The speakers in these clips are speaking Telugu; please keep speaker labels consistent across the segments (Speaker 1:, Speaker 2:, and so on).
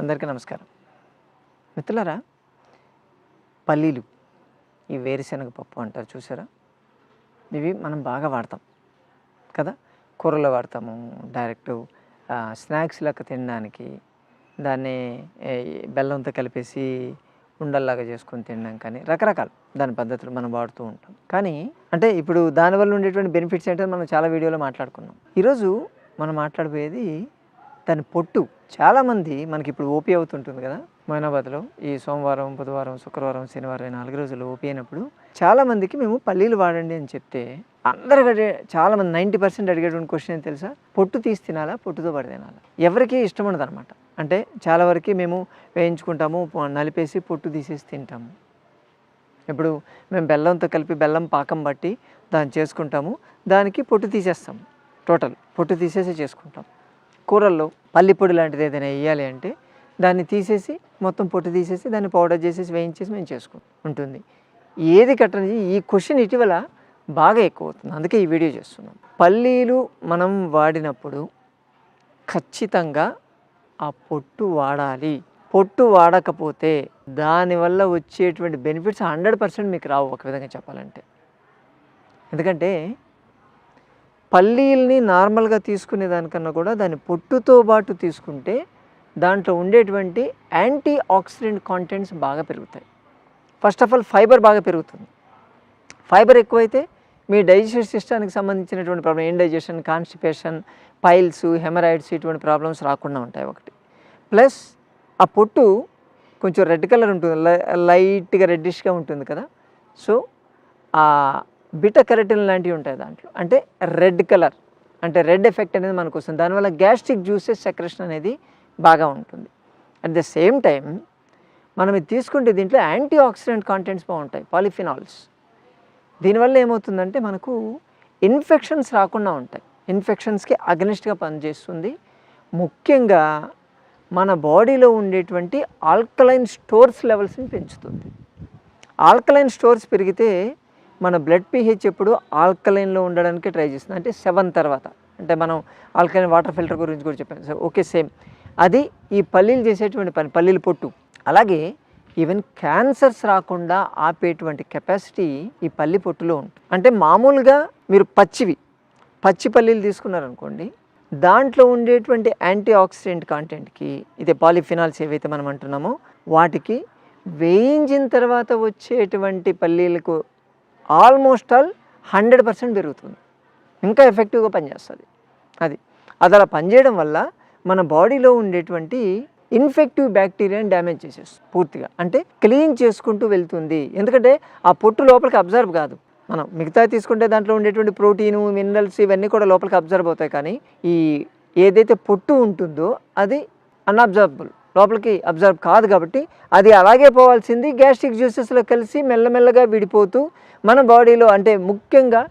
Speaker 1: అందరికీ నమస్కారం. మిత్రులారా పల్లీలు ఈ వేరుశనగ పప్పు అంటారు చూసారా? ఇవి మనం బాగా వాడతాం కదా? కూరలో వాడతాము డైరెక్ట్ స్నాక్స్ లెక్క తినడానికి దాన్ని బెల్లంతో కలిపేసి ఉండల్లాగా చేసుకొని తినడం కానీ రకరకాల దాని పద్ధతులు మనం వాడుతూ ఉంటాం. కానీ అంటే ఇప్పుడు దానివల్ల ఉండేటువంటి బెనిఫిట్స్ ఏంటో మనం చాలా వీడియోలో మాట్లాడుకున్నాం. ఈరోజు మనం మాట్లాడబోయేది దాని పొట్టు చాలామంది మనకి ఇప్పుడు ఓపీ అవుతుంటుంది కదా? మైనాబాద్లో ఈ సోమవారం బుధవారం శుక్రవారం శనివారం నాలుగు రోజులు ఓపీ అయినప్పుడు చాలామందికి మేము పల్లీలు వాడండి అని చెప్తే అందరు అడిగే చాలామంది నైంటీ పర్సెంట్ అడిగేటువంటి క్వశ్చన్ ఏం తెలుసా? పొట్టు తీసి తినాలా? పొట్టుతో పడి తినాలా? ఎవరికి ఇష్టం ఉండదు అనమాట అంటే చాలా వరకు మేము వేయించుకుంటాము నలిపేసి పొట్టు తీసేసి తింటాము. ఇప్పుడు మేము బెల్లంతో కలిపి బెల్లం పాకం బట్టి దాన్ని చేసుకుంటాము. దానికి పొట్టు తీసేస్తాము. టోటల్ పొట్టు తీసేసి చేసుకుంటాం. కూరల్లో పల్లి పొడి లాంటిది ఏదైనా వేయాలి అంటే దాన్ని తీసేసి మొత్తం పొట్టు తీసేసి దాన్ని పౌడర్ చేసేసి వేయించేసి మేము చేసుకుంటాం ఉంటుంది. ఏది కట్టని ఈ క్వశ్చన్ ఇటీవల బాగా ఎక్కువ అవుతుంది. అందుకే ఈ వీడియో చేస్తున్నాం. పల్లీలు మనం వాడినప్పుడు ఖచ్చితంగా ఆ పొట్టు వాడాలి. పొట్టు వాడకపోతే దానివల్ల వచ్చేటువంటి బెనిఫిట్స్ హండ్రెడ్ పర్సెంట్ మీకు రావు ఒక విధంగా చెప్పాలంటే. ఎందుకంటే పల్లీల్ని నార్మల్గా తీసుకునే దానికన్నా కూడా దాని పొట్టుతో పాటు తీసుకుంటే దాంట్లో ఉండేటువంటి యాంటీ ఆక్సిడెంట్ కాంటెంట్స్ బాగా పెరుగుతాయి. ఫస్ట్ ఆఫ్ ఆల్ ఫైబర్ బాగా పెరుగుతుంది. ఫైబర్ ఎక్కువైతే మీ డైజెషన్ సిస్టానికి సంబంధించినటువంటి problem indigestion constipation piles haemorrhoids ఇటువంటి ప్రాబ్లమ్స్ రాకుండా ఉంటాయి ఒకటి. ప్లస్ ఆ పొట్టు కొంచెం రెడ్ కలర్ ఉంటుంది లైట్గా రెడ్డిష్గా ఉంటుంది కదా. సో ఆ బిట కెరటిన్ లాంటివి ఉంటాయి దాంట్లో. అంటే రెడ్ కలర్. అంటే రెడ్ ఎఫెక్ట్ అనేది మనకు వస్తుంది. దానివల్ల గ్యాస్ట్రిక్ జ్యూసెస్ సెక్రెషన్ అనేది బాగా ఉంటుంది. అట్ ద సేమ్ టైం మనం ఇది తీసుకుంటే దీంట్లో యాంటీ ఆక్సిడెంట్ కాంటెంట్స్ బాగుంటాయి. పాలిఫినాల్స్ దీనివల్ల ఏమవుతుందంటే మనకు ఇన్ఫెక్షన్స్ రాకుండా ఉంటాయి. ఇన్ఫెక్షన్స్కి అగనిస్ట్గా పనిచేస్తుంది. ముఖ్యంగా మన బాడీలో ఉండేటువంటి ఆల్కలైన్ స్టోర్స్ లెవెల్స్ని పెంచుతుంది. ఆల్కలైన్ స్టోర్స్ పెరిగితే మన బ్లడ్ పిహెచ్ ఎప్పుడు ఆల్కలైన్లో ఉండడానికి ట్రై చేస్తుంది. అంటే సెవెన్ తర్వాత. అంటే మనం ఆల్కలైన్ వాటర్ ఫిల్టర్ గురించి కూడా చెప్పాను సో ఓకే సేమ్. అది ఈ పల్లీలు చేసేటువంటి పని పల్లీల పొట్టు. అలాగే ఈవెన్ క్యాన్సర్స్ రాకుండా ఆపేటువంటి కెపాసిటీ ఈ పల్లి పొట్టులో ఉంటుంది అంటే మామూలుగా మీరు పచ్చివి పచ్చి పల్లీలు తీసుకున్నారనుకోండి దాంట్లో ఉండేటువంటి యాంటీ ఆక్సిడెంట్ కాంటెంట్కి ఇదే పాలిఫినాల్స్ ఏవైతే మనం అంటున్నామో వాటికి వేయించిన తర్వాత వచ్చేటువంటి పల్లీలకు ఆల్మోస్ట్ ఆల్ హండ్రెడ్ పర్సెంట్ పెరుగుతుంది. ఇంకా ఎఫెక్టివ్గా పనిచేస్తుంది. అది. అది అలా పనిచేయడం వల్ల మన బాడీలో ఉండేటువంటి ఇన్ఫెక్టివ్ బ్యాక్టీరియాని డ్యామేజ్ చేసేస్తుంది పూర్తిగా. అంటే క్లీన్ చేసుకుంటూ వెళ్తుంది. ఎందుకంటే ఆ పొట్టు లోపలికి అబ్జర్వ్ కాదు. మనం మిగతా తీసుకుంటే దాంట్లో ఉండేటువంటి ప్రోటీను మినరల్స్ ఇవన్నీ కూడా లోపలికి అబ్జర్వ్ అవుతాయి కానీ ఈ ఏదైతే పొట్టు ఉంటుందో అది అన్అబ్జర్వబుల్ లోపలికి అబ్జర్వ్ కాదు కాబట్టి అది అలాగే పోవాల్సింది. గ్యాస్ట్రిక్ జ్యూసెస్లో కలిసి మెల్లమెల్లగా విడిపోతూ మన బాడీలో అంటే ముఖ్యంగా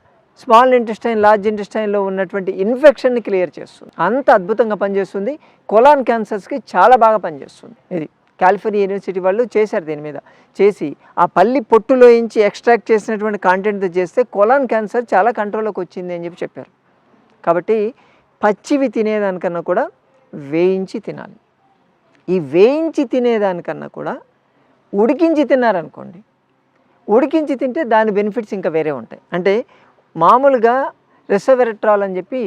Speaker 1: స్మాల్ ఇంటెస్టైన్ లార్జ్ ఇంటెస్టైన్లో ఉన్నటువంటి ఇన్ఫెక్షన్ని క్లియర్ చేస్తుంది. అంత అద్భుతంగా పనిచేస్తుంది. కొలాన్ క్యాన్సర్స్కి చాలా బాగా పనిచేస్తుంది. ఇది కాలిఫోర్నియా యూనివర్సిటీ వాళ్ళు చేశారు దీని మీద. చేసి ఆ పల్లి పొట్టులో నుంచి ఎక్స్ట్రాక్ట్ చేసినటువంటి కాంటెంట్తో చేస్తే కొలాన్ క్యాన్సర్ చాలా కంట్రోల్లోకి వచ్చింది అని చెప్పి చెప్పారు. కాబట్టి పచ్చివి తినేదానికన్నా కూడా వేయించి తినాలి. ఈ వేయించి తినేదానికన్నా కూడా ఉడికించి తిన్నారనుకోండి ఉడికించి తింటే దాని బెనిఫిట్స్ ఇంకా వేరే ఉంటాయి. అంటే మామూలుగా రెసవెరట్రాల్ అని చెప్పి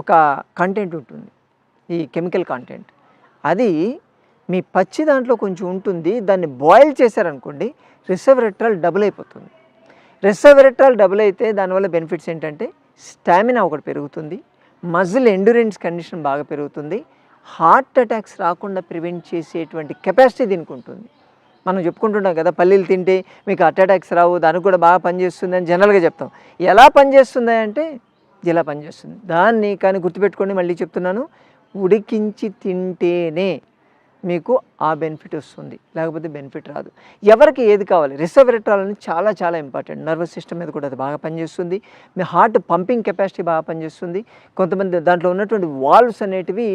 Speaker 1: ఒక కంటెంట్ ఉంటుంది ఈ కెమికల్ కంటెంట్ అది మీ పచ్చి దాంట్లో కొంచెం ఉంటుంది దాన్ని బాయిల్ చేశారనుకోండి రిసవెరట్రాల్ డబుల్ అయిపోతుంది. రెసవెరట్రాల్ డబుల్ అయితే దానివల్ల బెనిఫిట్స్ ఏంటంటే స్టామినా ఒకటి పెరుగుతుంది మజిల్ ఎండ్యూరెన్స్ కండిషన్ బాగా పెరుగుతుంది హార్ట్ అటాక్స్ రాకుండా ప్రివెంట్ చేసేటువంటి కెపాసిటీ దీనికి ఉంటుంది. మనం చెప్పుకుంటుంటాం కదా పల్లీలు తింటే మీకు హార్ట్ అటాక్స్ రావు దానికి కూడా బాగా పనిచేస్తుంది అని జనరల్గా చెప్తాం. ఎలా పనిచేస్తుంది అంటే ఇలా పనిచేస్తుంది దాన్ని కానీ గుర్తుపెట్టుకోండి మళ్ళీ చెప్తున్నాను. ఉడికించి తింటేనే మీకు ఆ బెనిఫిట్ వస్తుంది. లేకపోతే బెనిఫిట్ రాదు. ఎవరికి ఏది కావాలి? రిసవెరట్రాల్ అనేది చాలా చాలా ఇంపార్టెంట్. నర్వస్ సిస్టమ్ మీద కూడా అది బాగా పనిచేస్తుంది మీ హార్ట్ పంపింగ్ కెపాసిటీ బాగా పనిచేస్తుంది కొంతమంది దాంట్లో ఉన్నటువంటి వాల్వ్స్ అనేటివి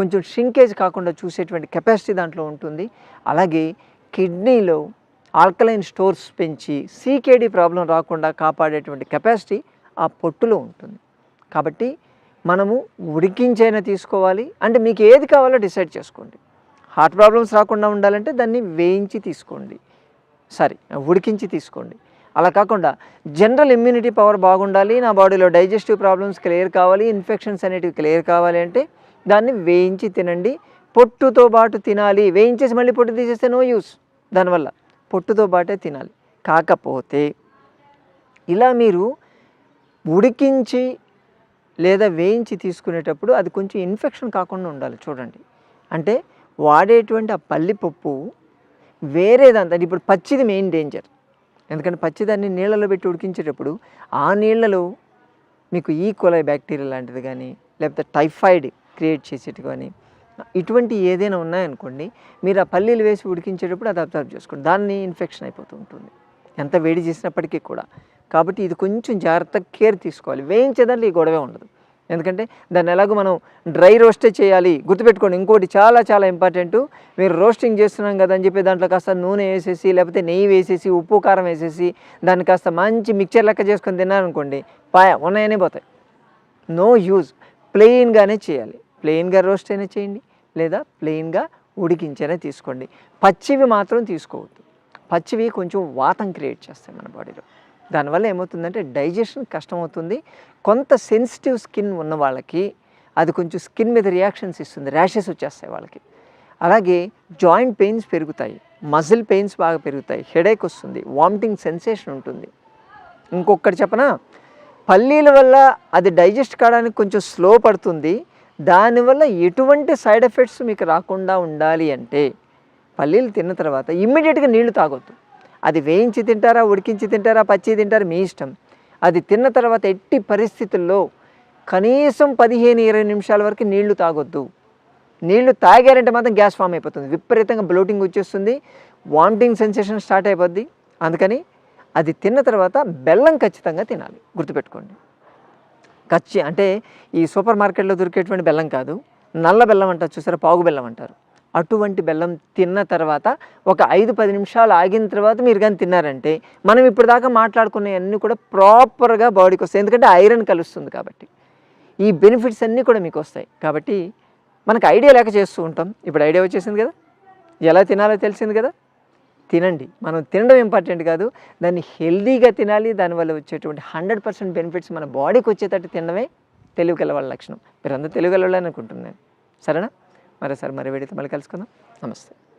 Speaker 1: కొంచెం షింకేజ్ కాకుండా చూసేటువంటి కెపాసిటీ దాంట్లో ఉంటుంది. అలాగే కిడ్నీలో ఆల్కలైన్ స్టోర్స్ పెంచి సీకేడి ప్రాబ్లం రాకుండా కాపాడేటువంటి కెపాసిటీ ఆ పొట్టులో ఉంటుంది. కాబట్టి మనము ఉడికించైనా తీసుకోవాలి. అంటే మీకు ఏది కావాలో డిసైడ్ చేసుకోండి. హార్ట్ ప్రాబ్లమ్స్ రాకుండా ఉండాలంటే దాన్ని వేయించి తీసుకోండి. సారీ ఉడికించి తీసుకోండి. అలా కాకుండా జనరల్ ఇమ్యూనిటీ పవర్ బాగుండాలి. నా బాడీలో డైజెస్టివ్ ప్రాబ్లమ్స్ క్లియర్ కావాలి. ఇన్ఫెక్షన్స్ అనేటివి క్లియర్ కావాలి అంటే దాన్ని వేయించి తినండి. పొట్టుతో పాటు తినాలి. వేయించేసి మళ్ళీ పొట్టు తీసేస్తే నో యూస్ దానివల్ల పొట్టుతో పాటే తినాలి. కాకపోతే ఇలా మీరు ఉడికించి లేదా వేయించి తీసుకునేటప్పుడు అది కొంచెం ఇన్ఫెక్షన్ కాకుండా ఉండాలి చూడండి. అంటే వాడేటువంటి ఆ పల్లిపప్పు వేరే దాంతో ఇప్పుడు పచ్చిది మెయిన్ డేంజర్ ఎందుకంటే పచ్చిదాన్ని నీళ్ళలో పెట్టి ఉడికించేటప్పుడు ఆ నీళ్ళలో మీకు ఈ కొలై బ్యాక్టీరియా లాంటిది కానీ లేకపోతే టైఫాయిడ్ క్రియేట్ చేసేటి కానీ ఇటువంటి ఏదైనా ఉన్నాయనుకోండి మీరు ఆ పల్లీలు వేసి ఉడికించేటప్పుడు అది అబ్జర్వ్ చేసుకోండి. దాన్ని ఇన్ఫెక్షన్ అయిపోతూ ఉంటుంది. ఎంత వేడి చేసినప్పటికీ కూడా. కాబట్టి ఇది కొంచెం జాగ్రత్తగా కేర్ తీసుకోవాలి. వేయించేదాన్ని ఈ గొడవే ఉండదు. ఎందుకంటే దాన్ని ఎలాగో మనం డ్రై రోస్టే చేయాలి. గుర్తుపెట్టుకోండి ఇంకోటి చాలా చాలా ఇంపార్టెంట్. మీరు రోస్టింగ్ చేస్తున్నాం కదా అని చెప్పి దాంట్లో కాస్త నూనె వేసేసి లేకపోతే నెయ్యి వేసేసి ఉప్పు కారం వేసేసి దాన్ని కాస్త మంచి మిక్చర్ లెక్క చేసుకొని తిన్నారనుకోండి పాయ ఉన్నాయనే పోతాయి. No use. ప్లెయిన్గానే చేయాలి. ప్లెయిన్గా రోస్ట్ అయినా చేయండి లేదా ప్లెయిన్గా ఉడికించైనా తీసుకోండి. పచ్చివి మాత్రం తీసుకోవద్దు. పచ్చివి కొంచెం వాతం క్రియేట్ చేస్తాయి మన బాడీలో. దానివల్ల ఏమవుతుందంటే డైజెషన్ కష్టమవుతుంది. కొంత సెన్సిటివ్ స్కిన్ ఉన్న వాళ్ళకి అది కొంచెం స్కిన్ మీద రియాక్షన్స్ ఇస్తుంది. ర్యాషెస్ వచ్చేస్తాయి వాళ్ళకి. అలాగే జాయింట్ పెయిన్స్ పెరుగుతాయి. మజిల్ పెయిన్స్ బాగా పెరుగుతాయి. హెడేక్ వస్తుంది. వామిటింగ్ సెన్సేషన్ ఉంటుంది. ఇంకొకటి చెప్పనా? పల్లీల వల్ల అది డైజెస్ట్ కావడానికి కొంచెం స్లో పడుతుంది. దానివల్ల ఎటువంటి సైడ్ ఎఫెక్ట్స్ మీకు రాకుండా ఉండాలి అంటే పల్లీలు తిన్న తర్వాత ఇమ్మీడియట్గా నీళ్ళు తాగొద్దు. అది వేయించి తింటారా ఉడికించి తింటారా పచ్చి తింటారా మీ ఇష్టం. అది తిన్న తర్వాత ఎట్టి పరిస్థితుల్లో కనీసం పదిహేను ఇరవై నిమిషాల వరకు నీళ్ళు తాగొద్దు. నీళ్ళు తాగారంటే మాత్రం గ్యాస్ ఫామ్ అయిపోతుంది. విపరీతంగా బ్లోటింగ్ వచ్చేస్తుంది. వామిటింగ్ సెన్సేషన్ స్టార్ట్ అయిపోద్ది. అందుకని అది తిన్న తర్వాత బెల్లం ఖచ్చితంగా తినాలి. గుర్తుపెట్టుకోండి. కచ్చి అంటే ఈ సూపర్ మార్కెట్లో దొరికేటువంటి బెల్లం కాదు. నల్ల బెల్లం అంటారు చూసారా? పాగు బెల్లం అంటారు. అటువంటి బెల్లం తిన్న తర్వాత ఒక ఐదు పది నిమిషాలు ఆగిన తర్వాత మీరు కానీ తిన్నారంటే మనం ఇప్పుడు దాకా మాట్లాడుకునేవన్నీ కూడా ప్రాపర్గా బాడీకి వస్తాయి. ఎందుకంటే ఐరన్ కలుస్తుంది కాబట్టి. ఈ బెనిఫిట్స్ అన్నీ కూడా మీకు వస్తాయి. కాబట్టి మనకు ఐడియా లేక చేస్తూ ఉంటాం. ఇప్పుడు ఐడియా వచ్చేసింది కదా? ఎలా తినాలో తెలిసింది కదా? తినండి. మనం తినడం ఇంపార్టెంట్ కాదు. దాన్ని హెల్దీగా తినాలి. దానివల్ల వచ్చేటువంటి హండ్రెడ్ పర్సెంట్ బెనిఫిట్స్ మన బాడీకి వచ్చేటట్టు తినడమే తెలుగు వాళ్ళ లక్షణం. మీరు అందరూ తెలుగు వాళ్ళని అనుకుంటున్నాను. సరేనా? మరోసారి మరి వేడితే మళ్ళీ కలుసుకుందాం. నమస్తే.